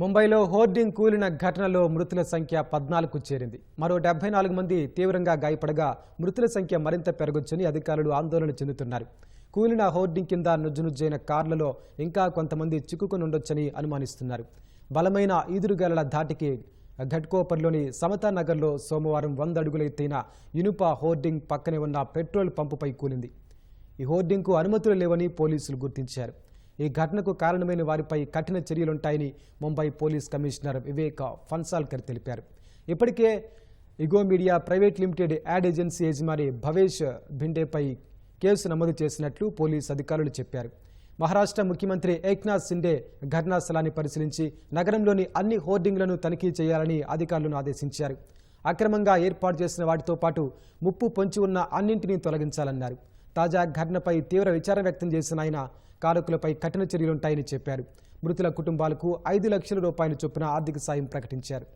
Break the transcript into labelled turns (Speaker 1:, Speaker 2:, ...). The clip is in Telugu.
Speaker 1: ముంబైలో హోర్డింగ్ కూలిన ఘటనలో మృతుల సంఖ్య పద్నాలుగు చేరింది. మరో డెబ్బై నాలుగు మంది తీవ్రంగా గాయపడగా మృతుల సంఖ్య మరింత పెరగొచ్చని అధికారులు ఆందోళన చెందుతున్నారు. కూలిన హోర్డింగ్ కింద నుజ్జునుజ్జైన కార్లలో ఇంకా కొంతమంది చిక్కుకుని ఉండొచ్చని అనుమానిస్తున్నారు. బలమైన ఈదురుగాల ధాటికి ఘట్కోపర్లోని సమతా నగర్లో సోమవారం వంద అడుగుల ఎత్తైన ఇనుప హోర్డింగ్ పక్కనే ఉన్న పెట్రోల్ పంపుపై కూలింది. ఈ హోర్డింగ్కు అనుమతులు లేవని పోలీసులు గుర్తించారు. ఈ ఘటనకు కారణమైన వారిపై కఠిన చర్యలుంటాయని ముంబై పోలీస్ కమిషనర్ వివేక్ ఫన్సాల్కర్ తెలిపారు. ఇప్పటికే Ego media private limited ad agency యజమాని భవేష్ భిండేపై కేసు నమోదు చేసినట్లు పోలీస్ అధికారులు చెప్పారు. మహారాష్ట్ర ముఖ్యమంత్రి ఏక్నాథ్ సిండే ఘటనా స్థలాన్ని పరిశీలించి నగరంలోని అన్ని హోర్డింగ్లను తనిఖీ చేయాలని అధికారులను ఆదేశించారు. అక్రమంగా ఏర్పాటు చేసిన వాటితో పాటు ముప్పు పొంచి ఉన్న అన్నింటినీ తొలగించాలన్నారు. తాజా ఘటనపై తీవ్ర విచారం వ్యక్తం చేసిన ఆయన కారకులపై కఠిన చర్యలుంటాయని చెప్పారు. మృతుల కుటుంబాలకు ఐదు లక్షల రూపాయల చొప్పున ఆర్థిక సాయం ప్రకటించారు.